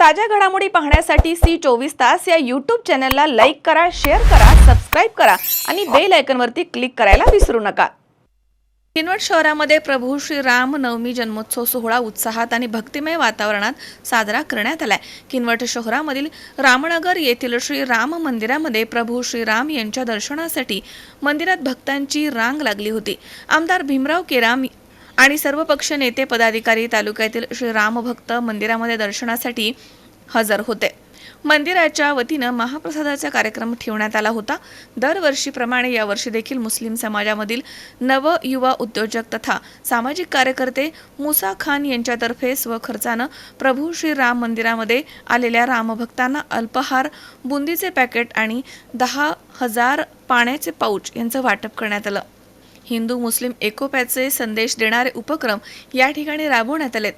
ताज्या घडामोडी पाहण्यासाठी सी चोवीस तास या यूट्यूब चॅनलला लाईक करा शेअर करा सबस्क्राईब करा आणि बेल आयकनवरती क्लिक करायला विसरू नका. किनवट शहरामध्ये प्रभू श्री राम नवमी जन्मोत्सव सोहळा उत्साहात आणि भक्तिमय वातावरणात साजरा करण्यात आलाय. किनवट शहरामधील रामनगर येथील श्री राम मंदिरामध्ये प्रभू श्री राम यांच्या दर्शनासाठी मंदिरात भक्तांची रांग लागली होती. आमदार भीमराव केराम आणि सर्व पक्ष नेते पदाधिकारी तालुक्यातील श्री रामभक्त मंदिरामध्ये दर्शनासाठी हजर होते. मंदिराच्या वतीनं महाप्रसादाचा कार्यक्रम ठेवण्यात आला होता. दरवर्षीप्रमाणे यावर्षी देखील मुस्लिम समाजामधील नव युवा उद्योजक तथा सामाजिक कार्यकर्ते मुसा खान यांच्यातर्फे स्वखर्चानं प्रभू श्री राम मंदिरामध्ये आलेल्या रामभक्तांना अल्पहार बुंदीचे पॅकेट आणि दहा हजार पाण्याचे पाऊच यांचं वाटप करण्यात आलं. हिंदू मुस्लिम एकोप्याचे संदेश देणारे उपक्रम या ठिकाणी राबवण्यात आलेत.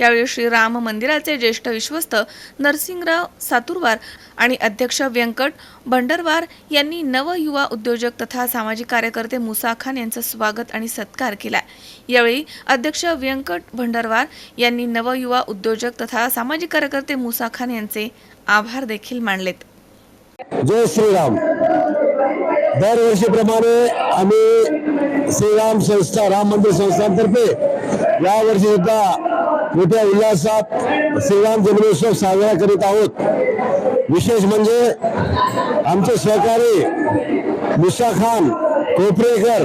यावेळी श्रीराम मंदिराचे ज्येष्ठ विश्वस्त नरसिंगराव सातुरवार आणि अध्यक्ष व्यंकट भंडरवार यांनी नव युवा उद्योजक तथा सामाजिक कार्यकर्ते मुसा खान यांचं स्वागत आणि सत्कार केला. यावेळी अध्यक्ष व्यंकट भंडरवार यांनी नव युवा उद्योजक तथा सामाजिक कार्यकर्ते मुसा खान यांचे आभार देखील मानलेत. जय श्रीराम. दरवर्षीप्रमाणे आम्ही श्रीराम संस्था राम मंदिर संस्थांतर्फे यावर्षी सुद्धा मोठ्या उल्हासात श्रीराम जन्मोत्सव साजरा करीत आहोत. विशेष म्हणजे आमचे सहकारी मुसा खान कोपरेकर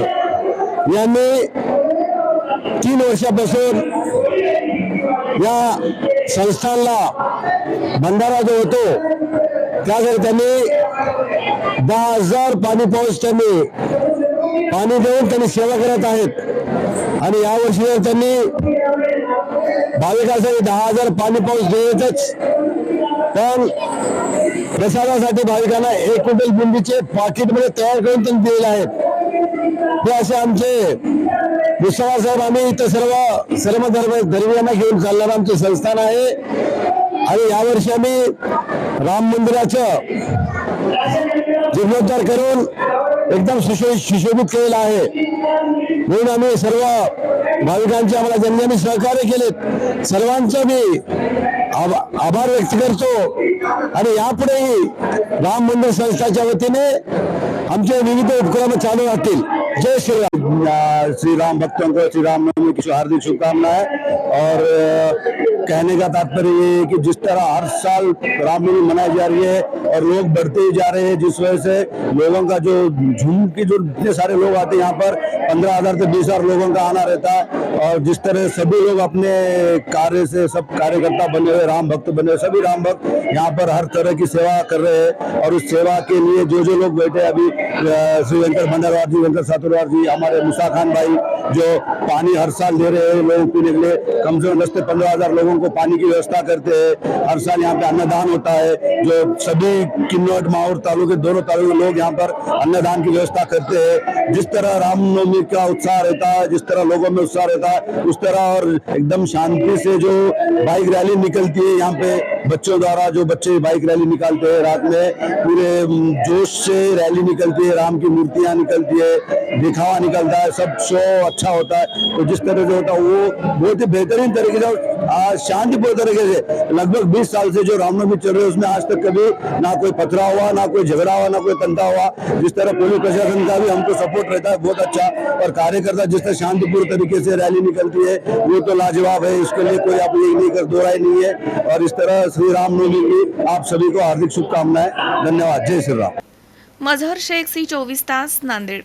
यांनी तीन वर्षापासून या संस्थांना भंडारा जो होतो त्यासाठी त्यांनी दहा हजार पाणी पाऊस त्यांनी पाणी देऊन त्यांनी सेवा करत आहेत. आणि यावर्षी जर त्यांनी भाविकांसाठी दहा हजार पाणी पाऊस देतच पण प्रसादासाठी भाविकांना एक क्विंटल बुंदीचे पाकिटमध्ये तयार करून त्यांनी दिलेले आहेत. हे असे आमचे मुसळा साहेब आम्ही इथं सर्व सर्व धर्म धर्मियांना घेऊन चालणारं आमचे संस्थान आहे. आणि यावर्षी आम्ही राम मंदिराचं जीर्णोद्धार करून एकदम सुशोभित सुशोभित केलेलं आहे. म्हणून आम्ही सर्व भाविकांचे आम्हाला ज्यांनी आम्ही सहकार्य केलेत. सर्वांचं मी आभा- आभार व्यक्त करतो. आणि यापुढेही राम मंदिर संस्थाच्या वतीने आमचे विविध उपक्रम चालू राहतील. जय श्रीराम. श्री राम भक्तों को श्री राम नवमी की हार्दिक शुभकामनाएँ। और कहने का तात्पर्य ये है कि जिस तरह हर साल रामनवमी मनाई जा रही है और लोग बढ़ते ही जा रहे हैं, जिस वजह से लोगों का जो झूम की जो इतने सारे लोग आते हैं, यहाँ पर पंद्रह हज़ार से बीस हज़ार लोगों का आना रहता है। और जिस तरह सभी लोग अपने कार्य से सब कार्यकर्ता बने हुए, राम भक्त बने हुए, सभी राम भक्त यहाँ पर हर तरह की सेवा कर रहे हैं। और उस सेवा के लिए जो जो लोग बैठे अभी श्री वेंकट भंडारवार जी, वेंकट सातुरवार जी, हमारे मुसा खान भाई जो पानी हर साल दे रहे हैं लोगों पीने के लिए। कम से कम दस से पंद्रह हज़ार लोगों को पानी की व्यवस्था करते हैं। हर साल यहाँ पे अन्नदान होता है। जो सभी किन्नौट माहौर तालुके, दोनों तालुके लोग यहाँ पर अन्नदान की व्यवस्था करते हैं। जिस तरह रामनवमी का उत्साह रहता है, जिस तरह लोगों में उत्साह रहता है, उस तरह और एकदम शांति से जो बाइक रैली निकलती है यहाँ पे बच्चों द्वारा, जो बच्चे बाइक रैली निकालते हैं रात में, पूरे जोश से रैली निकलती है, राम की मूर्तियाँ निकलती है, दिखावा निकलता है, सब शो अच्छा होता है। तो जिस तरह से होता है, वो बहुत ही बेहतरीन तरीके से शांतिपूर्ण तरीके से, लगभग 20 साल से जो रामनवमी चल रही है, उसमें आज तक कभी ना कोई पथरा हुआ, ना कोई झगड़ा हुआ, ना कोई तंता हुआ। जिस तरह पुलिस प्रशासन का भी हमको सपोर्ट रहता है, बहुत अच्छा। और कार्यकर्ता जिस तरह शांतिपूर्ण तरीके से रैली निकलती है, वो तो लाजवाब है, इसके लिए कोई आप ये नहीं कर, दो राय नहीं है। और इस तरह श्री रामनवमी की आप सभी को हार्दिक शुभकामनाएँ। धन्यवाद। जय श्री राम। मजहर शेख सी चोवीस तास नांदेड।